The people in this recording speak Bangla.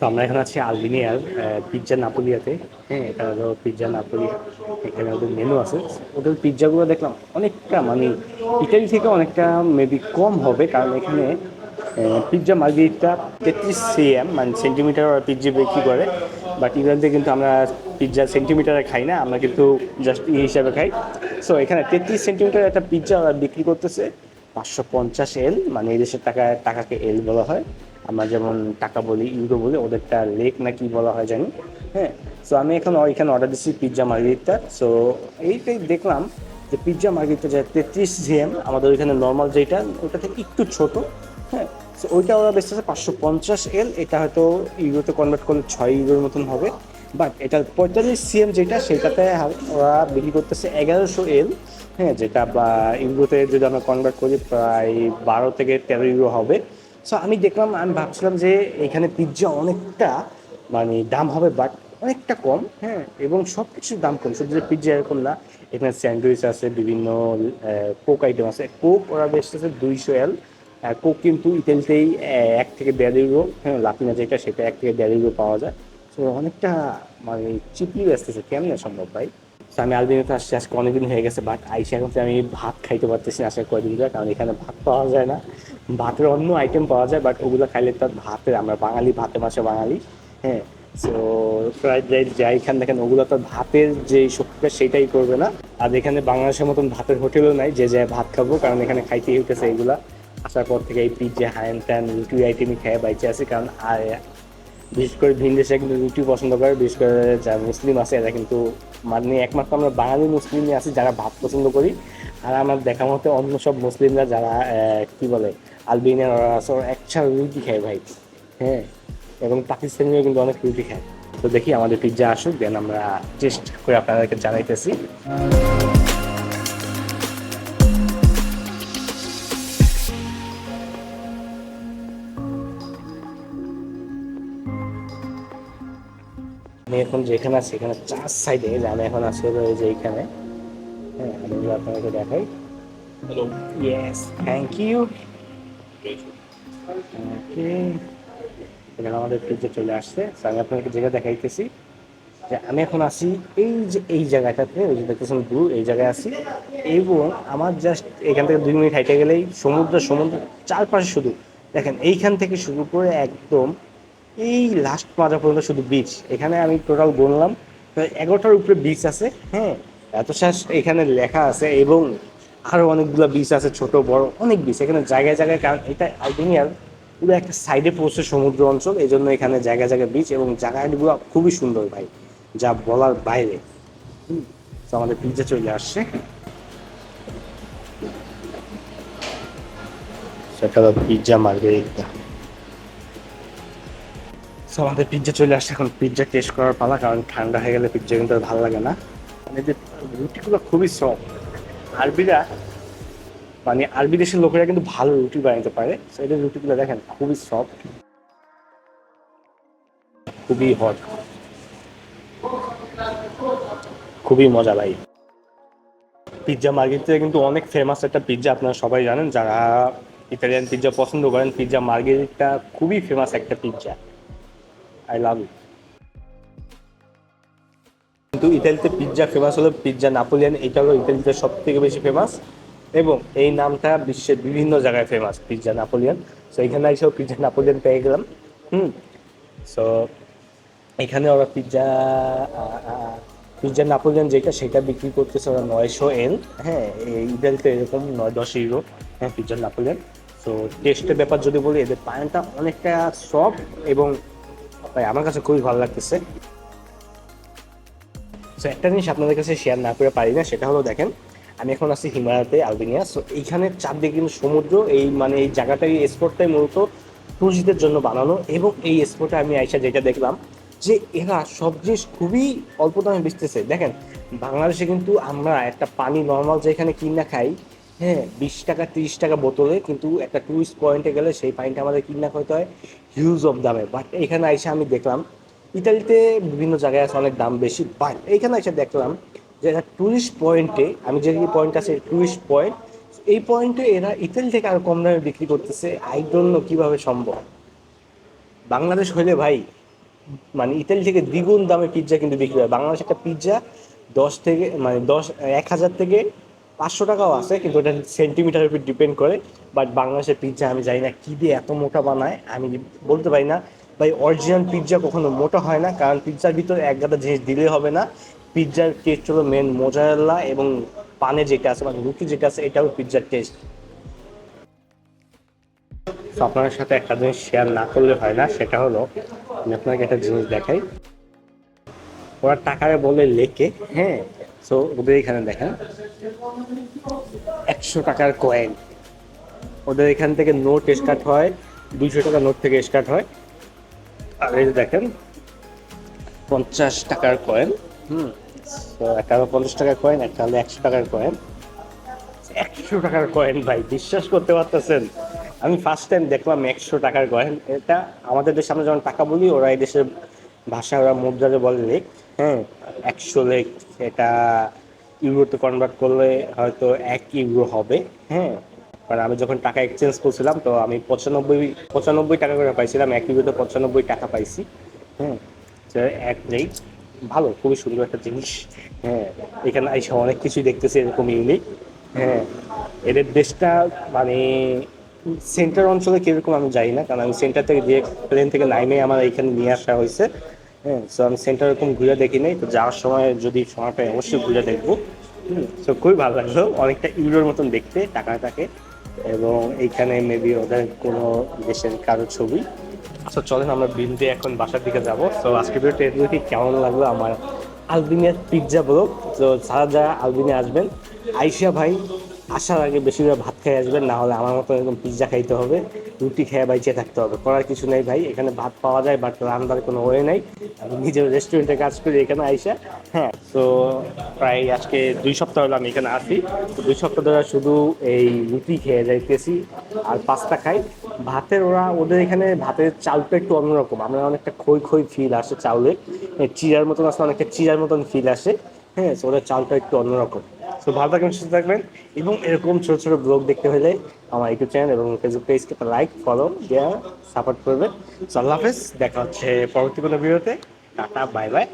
তো আমরা এখন আছি আলবিনিয়ার পিৎজা নাপোলিয়াতে। হ্যাঁ এটা হলো পিৎজা নাপোলিয়া এখানে ওদের মেনু আছে। ওদের পিৎজাগুলো দেখলাম অনেকটা মানে ইটালি থেকে অনেকটা মেবি কম হবে, কারণ এখানে পিৎজা মার্গেরিটা তেত্রিশ সিএম মানে সেন্টিমিটার ওরা পিৎজা বিক্রি করে। বাট ইরানতে কিন্তু আমরা পিৎজা সেন্টিমিটারে খাই না, আমরা কিন্তু জাস্ট ই হিসাবে খাই। সো এখানে তেত্রিশ সেন্টিমিটার একটা পিৎজা ওরা বিক্রি করতেছে। পাঁচশো পঞ্চাশ এল মানে এই দেশের টাকা, টাকাকে এল বলা হয়। আমরা যেমন টাকা বলি, ইউরো বলি, ওদেরটা লেক না কি বলা হয় জানি। হ্যাঁ সো আমি এখন এখানে অর্ডার দিচ্ছি পিৎজা মার্গেরিটা সো এইটাই দেখলাম যে পিৎজা মার্গেরিটা যে তেত্রিশ জিএম আমাদের ওইখানে নর্মাল যেটা ওটা থেকে একটু ছোট। হ্যাঁ সো ওইটা ওরা বেচতেছে পাঁচশো পঞ্চাশ এল এটা হয়তো ইউরোতে কনভার্ট করলে ছয় ইউরোর মতন হবে। বাট এটা পঁয়তাল্লিশ সিএম যেটা, সেটাতে ওরা বিক্রি করতেছে এগারোশো এল হ্যাঁ যেটা বা ইউরোতে যদি আমরা কনভার্ট করি, প্রায় বারো থেকে তেরো ইউরো হবে। সো আমি দেখলাম, আমি ভাবছিলাম যে এখানে পিৎজা অনেকটা মানে দাম হবে বাট অনেকটা কম হ্যাঁ এবং সব কিছুর দাম কম। শুধু যে পিৎজা এরকম না, এখানে স্যান্ডউইচ আছে, বিভিন্ন কোক আইটেম আছে। কোক ওরা বেচতেছে দুইশো এল কোক কিন্তু ইতালিতেই এক থেকে দেড় ইউরো হ্যাঁ লাতিনা যেটা, সেটা এক থেকে দেড় ইউরো পাওয়া যায়। সো অনেকটা মানে চিপলি আসতেছে কেমন সম্ভব ভাই? তো আমি আলবিনিতে আসছি, আজকে অনেকদিন হয়ে গেছে বাট আইসে এখন তো আমি ভাত খাইতে পারতেছি না, আজকে কয়দিন ধরে, কারণ এখানে ভাত পাওয়া যায় না। ভাতের অন্য আইটেম পাওয়া যায় বাট ওগুলো খাইলে তো ভাতের, আমরা বাঙালি, ভাতে মাসে বাঙালি হ্যাঁ? সো ফ্রাইড রাইস যাই খান দেখেন ওগুলো তো ভাতের যে শক্তিটা সেটাই করবে না। আর এখানে বাংলাদেশের মতন ভাতের হোটেলও নাই, যে যায় ভাত খাব, কারণ এখানে খাইতেই উঠেছে এগুলা। আসার পর থেকে এই পিৎজা, হ্যান ত্যান রুটি আইটেমই খেয়ে বাইচে আছে, কারণ আর, বিশেষ করে ভিন দেশে কিন্তু রুটি পছন্দ করে, বিশেষ করে যারা মুসলিম আছে, এরা কিন্তু মানে একমাত্র আমরা বাঙালি মুসলিমই আছি যারা ভাত পছন্দ করি। আর আমার দেখা মতে অন্য সব মুসলিমরা যারা কি বলে আলবেনিয়ার ওরা আছে রুটি খায় ভাই। হ্যাঁ এবং পাকিস্তানিও কিন্তু অনেক রুটি খায়। তো দেখি আমাদের পিজ্জা আসুক দেন আমরা টেস্ট করে আপনাদেরকে জানাইতেছি। আমি এখন যেখানে আছি এখানে চার সাইডে যে আমি এখন আছি হলো এই যে এইখানে। হ্যাঁ আমি যদি আপনাদেরকে দেখাই। Hello yes thank you okay এখানে আমাদের পিজ্জা চলে আসছে। আমি আপনাকে জায়গা দেখাইতেছি যে আমি এখন আসি এই যে এই জায়গাটাতে ওই যে দেখতেছেন দূর এই জায়গায় আসি এবং আমার জাস্ট এখান থেকে দুই মিনিট হাইটে গেলেই সমুদ্র সমুদ্র চারপাশে শুধু। দেখেন এইখান থেকে শুরু করে একদম এই লাস্ট মাজা পর্যন্ত শুধু বিচ এখানে আমি টোটাল গুনলাম এগারোটার উপরে বিচ আছে হ্যাঁ? এত শেষ এখানে লেখা আছে এবং আরও অনেকগুলো বিচ আছে, ছোট, বড়, অনেক বিচ এখানে জায়গায় জায়গায় কারণ এটা আলবেনিয়ার পুরো একটা সাইডে পড়ছে সমুদ্র অঞ্চল এই জন্য এখানে জায়গায় জায়গায় বিচ এবং জায়গাগুলো খুবই সুন্দর ভাই, যা বলার বাইরে। তো আমাদের পিজ্জা চলে আসছে। সেটা পিজ্জা মার্গেরিটা সো আমাদের পিজ্জা চলে আসছে। এখন পিজ্জা টেস্ট করার পালা, কারণ ঠান্ডা হয়ে গেলে পিজ্জা কিন্তু আর ভালো লাগে না। মানে এদের রুটিগুলো খুবই সফট আরবিরা মানে আরবি দেশের লোকেরা কিন্তু ভালো রুটি বানাতে পারে। তো এদের রুটিগুলো দেখেন, খুবই সফট খুবই হট খুবই মজা ভাই। পিৎজা মার্গেরিতে কিন্তু অনেক ফেমাস একটা পিৎজা আপনারা সবাই জানেন। যারা ইতালিয়ান পিৎজা পছন্দ করেন পিৎজা মার্গেরিটা খুবই ফেমাস একটা পিৎজা আই লাভ কিন্তু ইতালিতে পিৎজা ফেমাস হলো পিৎজা নাপোলিয়ান এটা হলো ইতালিতে সব থেকে বেশি ফেমাস এবং এই নামটা বিশ্বের বিভিন্ন জায়গায় ফেমাস পিৎজা নাপোলিয়ান সো এখানে এসেও পিৎজা নাপোলিয়ান পেয়ে গেলাম। হুম। সো এখানে ওরা পিৎজা পিৎজা নাপোলিয়ান যেটা, সেটা বিক্রি করতেছে ওরা নয়শো এল হ্যাঁ এই ইতালিতে এরকম নয়, দশ ইউরো হ্যাঁ পিৎজা নাপোলিয়ান সো টেস্টের ব্যাপার যদি বলি, এদের পানিটা অনেকটা সফট এবং ভাই, আমার কাছে খুবই ভালো লাগতেছে। সো একটা জিনিস আপনাদের কাছে শেয়ার না করে পারি না, সেটা হলো দেখেন, আমি এখন আছি হিমালয়াতে, আলবেনিয়া। সো এইখানে চারদিকে কিন্তু সমুদ্র, এই মানে এই জায়গাটাই, এই স্পটটাই মূলত টুরিস্টদের জন্য বানানো। এবং এই স্পটে আমি আইসা যেটা দেখলাম, যে এরা সব জিনিস খুবই অল্প দামে বেচতেছে। দেখেন, বাংলাদেশে কিন্তু আমরা একটা পানি নর্মাল যেখানে কিনা খাই হ্যাঁ বিশ টাকা, তিরিশ টাকা বোতলে, কিন্তু একটা টুরিস্ট পয়েন্টে গেলে সেই পানিটা আমাদের কিনা খাইতে হয়। হিউজ অফ দামে। বাট এখানে আইসা আমি দেখলাম, ইতালিতে বিভিন্ন জায়গায় আছে অনেক দাম বেশি। বাট এইখানে এসে দেখলাম যে একটা টুরিস্ট পয়েন্টে আমি যে পয়েন্ট আছে টুরিস্ট পয়েন্ট এই পয়েন্টে এরা ইতালি থেকে আরও কম দামে বিক্রি করতেছে। আই ডোন্ট নো কীভাবে সম্ভব। বাংলাদেশ হইলে ভাই মানে ইতালি থেকে দ্বিগুণ দামে পিৎজা কিন্তু বিক্রি হয়। বাংলাদেশ একটা পিৎজা দশ থেকে মানে দশ, এক হাজার থেকে পাঁচশো টাকাও আছে, কিন্তু ওটা সেন্টিমিটারের উপর ডিপেন্ড করে। বাট বাংলাদেশের পিৎজা আমি জানি না কী দিয়ে এত মোটা বানায়, আমি বলতে পারি না। ভাই অরিজিনাল পিৎজা কখনো মোটা হয় না, কারণ পিৎজার ভিতরে এক গাদা জিনিস দিলে হবে না। পিৎজার টেস্ট হলো মেন মোজারেলা এবং পানে যেটা আছে মানে রুটি যেটা আছে, এটাও পিৎজার টেস্ট তো আপনাদের সাথে একটা জিনিস শেয়ার না করলে হয় না, সেটা হলো, আমি আপনাকে একটা জিনিস দেখাই। ওরা টাকারে বলে লেকে হ্যাঁ। সো ওদের এখানে দেখেন একশো টাকার কয়েন ওদের এখান থেকে নোট স্টার্ট হয় দুইশো টাকা নোট থেকে স্টার্ট হয়। আর এই দেখেন পঞ্চাশ টাকার কয়েন হুম। তো একটা হলো পঞ্চাশ টাকার কয়েন একটা হলো একশো টাকার কয়েন একশো টাকার কয়েন ভাই বিশ্বাস করতে পারতেছেন? আমি ফার্স্ট টাইম দেখলাম একশো টাকার কয়েন এটা আমাদের দেশে আমরা যখন টাকা বলি ওরা এই দেশের ভাষা ওরা মুদ্রাতে বলে লেক হ্যাঁ একশো লেক এটা ইউরোতে কনভার্ট করলে হয়তো এক ইউরো হবে হ্যাঁ। কারণ আমি যখন টাকা এক্সচেঞ্জ করছিলাম, তো আমি পঁচানব্বই পঁচানব্বই টাকা করে পাইছিলাম, এক ইউরোতে পঁচানব্বই টাকা পাইছি হ্যাঁ। এক রেট ভালো, খুবই সুন্দর একটা জিনিস হ্যাঁ। এখানে এসে অনেক কিছুই দেখতেছি এরকম ইউনিক হ্যাঁ। এদের দেশটা মানে সেন্টার অঞ্চলে কীরকম আমি জানি না, কারণ আমি সেন্টার থেকে যে প্লেন থেকে নাইমে আমার এখানে নিয়ে আসা হয়েছে হ্যাঁ সো আমি সেন্টার এরকম ঘুরে দেখি নাই, তো যাওয়ার সময় যদি সময় পাই অবশ্যই ঘুরে দেখব। তো খুবই ভালো লাগল, অনেকটা ইউরোর মতন দেখতে টাকাটাকে এবং এইখানে মেবি ওদের কোনো দেশের কারও ছবি। আচ্ছা চলেন আমরা বিন্দে এখন বাসার দিকে যাব। তো আজকে ভিডিওটা এগুলো কেমন লাগল আমার আলবিনিয়ার পিৎজা ব্লগ তো যারা যারা আলবিনে আসবেন আইসিয়া ভাই, আসার আগে বেশিরভাগ ভাত খেয়ে আসবেন, না হলে আমার মতো এরকম পিৎজা খাইতে হবে। রুটি খেয়ে বাইচে থাকতে হবে। করার কিছু নেই ভাই, এখানে ভাত পাওয়া যায় বাট রান্নার কোনো ওয়ে নেই। আমি নিজের রেস্টুরেন্টে কাজ করি এখানে আইসা হ্যাঁ। তো প্রায় আজকে দুই সপ্তাহ হলো আমি এখানে আসি দুই সপ্তাহ ধরে শুধু এই রুটি খেয়ে যাইতেছি আর পাস্তা খাই। ভাতের ওরা, ওদের এখানে ভাতের চালটা একটু অন্যরকম। আমরা অনেকটা খই খই ফিল আসে চাউলে চিরার মতন আসলে অনেকটা চিরার মতন ফিল আসে। হ্যাঁ ওদের চালটা একটু অন্যরকম। তো ভালো থাকবেন, সুস্থ থাকবেন এবং এরকম ছোটো ছোটো ব্লগ দেখতে হলে আমার ইউটিউব চ্যানেল এবং ফেসবুক পেজকে লাইক ফলো দেওয়া সাপোর্ট করবে সো আল্লাহ হাফেজ, দেখা হচ্ছে পরবর্তী কোনো ভিডিওতে টাটা বাই বাই